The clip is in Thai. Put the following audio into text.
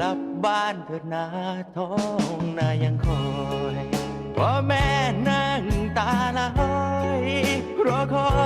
ลับ้านเถิดนาท้องนายังคอยพ่อแม่นั่งตาลอยรอคอย